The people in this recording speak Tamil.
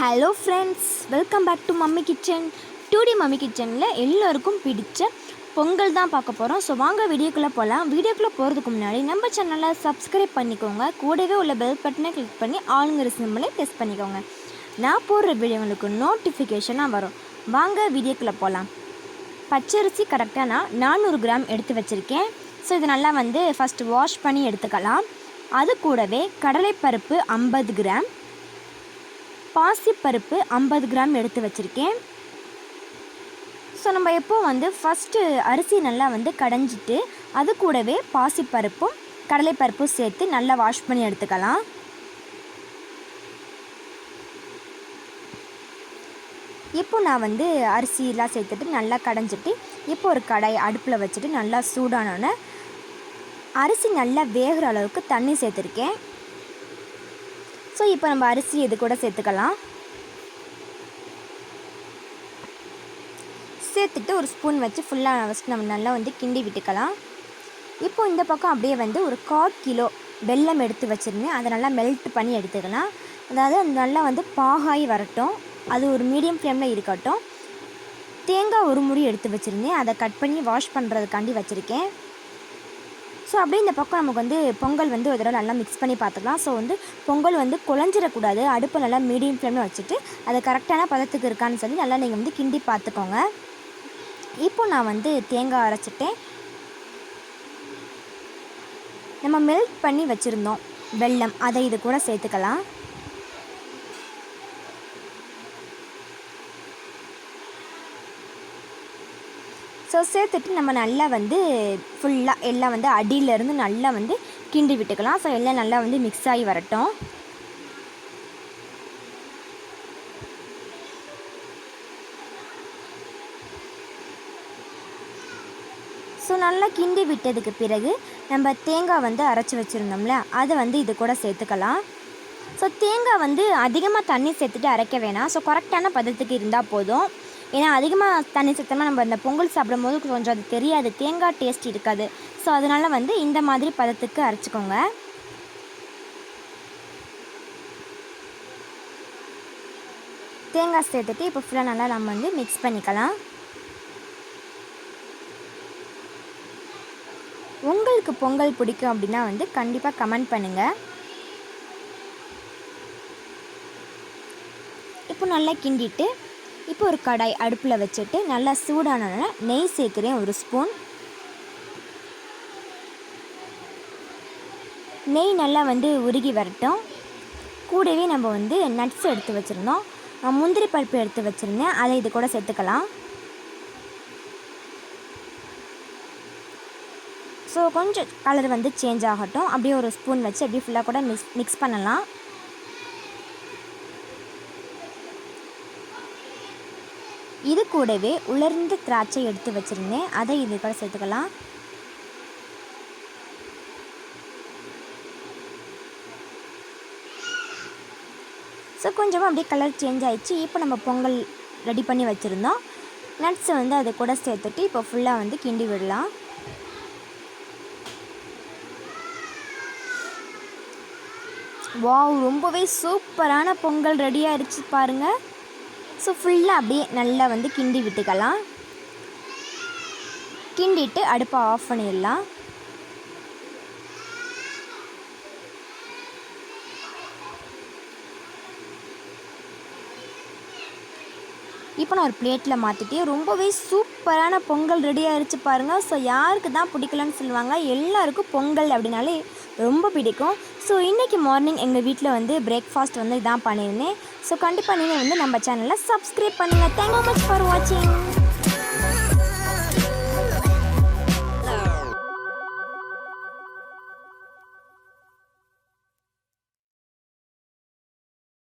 Hello friends welcome back to mummy kitchen டூடி mummy கிச்சனில் எல்லோருக்கும் பிடிச்ச பொங்கல் தான் பார்க்க போகிறோம் ஸோ வாங்க வீடியோக்குள்ளே போகலாம் வீடியோக்குள்ளே போகிறதுக்கு முன்னாடி நம்ம சேனலை சப்ஸ்கிரைப் பண்ணிக்கோங்க. கூடவே உள்ள பெல் பட்டனை கிளிக் பண்ணி ஆளுங்கிற சிம்பிளை ப்ரெஸ் பண்ணிக்கோங்க. நான் போடுற வீடியோ உங்களுக்கு நோட்டிஃபிகேஷனாக வரும். வாங்க வீடியோக்குள்ளே போகலாம் பச்சரிசி கரெக்டாக நான் நானூறு கிராம் எடுத்து வச்சுருக்கேன். ஸோ இது நல்லா வந்து ஃபஸ்ட்டு வாஷ் பண்ணி எடுத்துக்கலாம். அது கூடவே கடலைப்பருப்பு ஐம்பது கிராம் பாசிப்பருப்பு ஐம்பது கிராம் எடுத்து வச்சுருக்கேன். ஸோ நம்ம எப்போ வந்து ஃபஸ்ட்டு அரிசி நல்லா வந்து கடைஞ்சிட்டு அது கூடவே பாசிப்பருப்பும் கடலைப்பருப்பும் சேர்த்து நல்லா வாஷ் பண்ணி எடுத்துக்கலாம். இப்போ நான் வந்து அரிசியெலாம் சேர்த்துட்டு நல்லா கடைஞ்சிட்டு இப்போ ஒரு கடாய் அடுப்பில் வச்சுட்டு நல்லா சூடானோன்னே அரிசி நல்லா வேகிற அளவுக்கு தண்ணி சேர்த்துருக்கேன். ஸோ இப்போ நம்ம அரிசி இது கூட சேர்த்துக்கலாம். சேர்த்துட்டு ஒரு ஸ்பூன் வச்சு ஃபுல்லாக ஃபஸ்ட் நம்ம நல்லா வந்து கிண்டி விட்டுக்கலாம். இப்போ இந்த பக்கம் அப்படியே வந்து ஒரு கால் கிலோ வெல்லம் எடுத்து வச்சுருந்தேன். அதை நல்லா மெல்ட் பண்ணி எடுத்துக்கலாம். அதாவது அது நல்லா வந்து பாகாய் வரட்டும். அது ஒரு மீடியம் ஃப்ளேமில் இருக்கட்டும். தேங்காய் ஒரு முடி எடுத்து வச்சுருந்தேன். அதை கட் பண்ணி வாஷ் பண்ணுறதுக்காண்டி வச்சுருக்கேன். ஸோ அப்படியே இந்த பக்கம் நமக்கு வந்து பொங்கல் வந்து ஒரு தடவை நல்லா மிக்ஸ் பண்ணி பார்த்துக்கலாம். ஸோ வந்து பொங்கல் வந்து குழஞ்சிடக்கூடாது. அடுப்பை நல்லா மீடியம் ஃப்ளேமில் வச்சுட்டு அது கரெக்டான பதத்துக்கு இருக்கான்னு சொல்லி நல்லா நீங்கள் வந்து கிண்டி பார்த்துக்கோங்க. இப்போ நான் வந்து தேங்காய் அரைச்சிட்டேன். நம்ம மெல்ட் பண்ணி வச்சுருந்தோம். வெல்லம் அதை இது கூட சேர்த்துக்கலாம். ஸோ சேர்த்துட்டு நம்ம நல்லா வந்து ஃபுல்லாக எல்லாம் வந்து அடியிலேருந்து நல்லா வந்து கிண்டி விட்டுக்கலாம். ஸோ எல்லாம் நல்லா வந்து மிக்ஸ் ஆகி வரட்டும். ஸோ நல்லா கிண்டி விட்டதுக்கு பிறகு நம்ம தேங்காய் வந்து அரைச்சி வச்சுருந்தோம்ல அதை வந்து இது கூட சேர்த்துக்கலாம். ஸோ தேங்காய் வந்து அதிகமாக தண்ணி சேர்த்துட்டு அரைக்க வேணாம். ஸோ கரெக்டான பதத்துக்கு இருந்தால் போதும். ஏன்னா அதிகமாக தண்ணி சேர்த்தோம்னா நம்ம இந்த பொங்கல் சாப்பிடும்போது கொஞ்சம் அது தெரியாது. தேங்காய் டேஸ்ட் இருக்காது. ஸோ அதனால் வந்து இந்த மாதிரி பதத்துக்கு அரைச்சிக்கோங்க. தேங்காய் சேர்த்துட்டு இப்போ ஃபுல்லாக நல்லா நம்ம வந்து மிக்ஸ் பண்ணிக்கலாம். உங்களுக்கு பொங்கல் பிடிக்கும் அப்படின்னா வந்து கண்டிப்பாக கமெண்ட் பண்ணுங்கள் இப்போ நல்லா கிண்டிட்டு இப்போ ஒரு கடாய் அடுப்பில் வச்சுட்டு நல்லா சூடான நெய் சேர்க்குறேன் ஒரு ஸ்பூன். நெய் நல்லா வந்து உருகி வரட்டும். கூடவே நம்ம வந்து நட்ஸ் எடுத்து வச்சுருந்தோம். நான் முந்திரி பருப்பு எடுத்து வச்சுருந்தேன். அதை இது கூட சேர்த்துக்கலாம். ஸோ கொஞ்சம் கலர் வந்து சேஞ்ச் ஆகட்டும். அப்படியே ஒரு ஸ்பூன் வச்சு அப்படியே ஃபுல்லாக கூட மிக்ஸ் மிக்ஸ் பண்ணலாம். இது கூடவே உலர்ந்த திராட்சை எடுத்து வச்சுருந்தேன். அதை இது கூட சேர்த்துக்கலாம். ஸோ கொஞ்சமாக அப்படியே கலர் சேஞ்ச் ஆகிடுச்சு இப்போ நம்ம பொங்கல் ரெடி பண்ணி வச்சுருந்தோம். நட்ஸை வந்து அதை கூட சேர்த்துட்டு இப்போ ஃபுல்லாக வந்து கிண்டி விடலாம். வாவ் ரொம்பவே சூப்பரான பொங்கல் ரெடி ஆயிடுச்சு பாருங்கள் ஸோ ஃபுல்லாக அப்படியே நல்லா வந்து கிண்டி விட்டுக்கலாம். கிண்டிட்டு அடுப்பை ஆஃப் பண்ணிடலாம். இப்போ நான் ஒரு பிளேட்டில் மாற்றிட்டு ரொம்பவே சூப்பரான பொங்கல் ரெடி ஆயிடுச்சு பாருங்கள் ஸோ யாருக்கு தான் பிடிக்கலன்னு சொல்லுவாங்க. எல்லாருக்கும் பொங்கல் அப்படின்னாலே ரொம்ப பிடிக்கும். ஸோ இன்றைக்கி மார்னிங் எங்கள் வீட்டில் வந்து பிரேக்ஃபாஸ்ட் வந்து இதான் பண்ணியிருந்தேன். ஸோ கண்டிப்பாக நீங்கள் வந்து நம்ம சேனலை சப்ஸ்கிரைப் பண்ணுங்கள் தேங்க்யூ மச் ஃபார் வாட்சிங்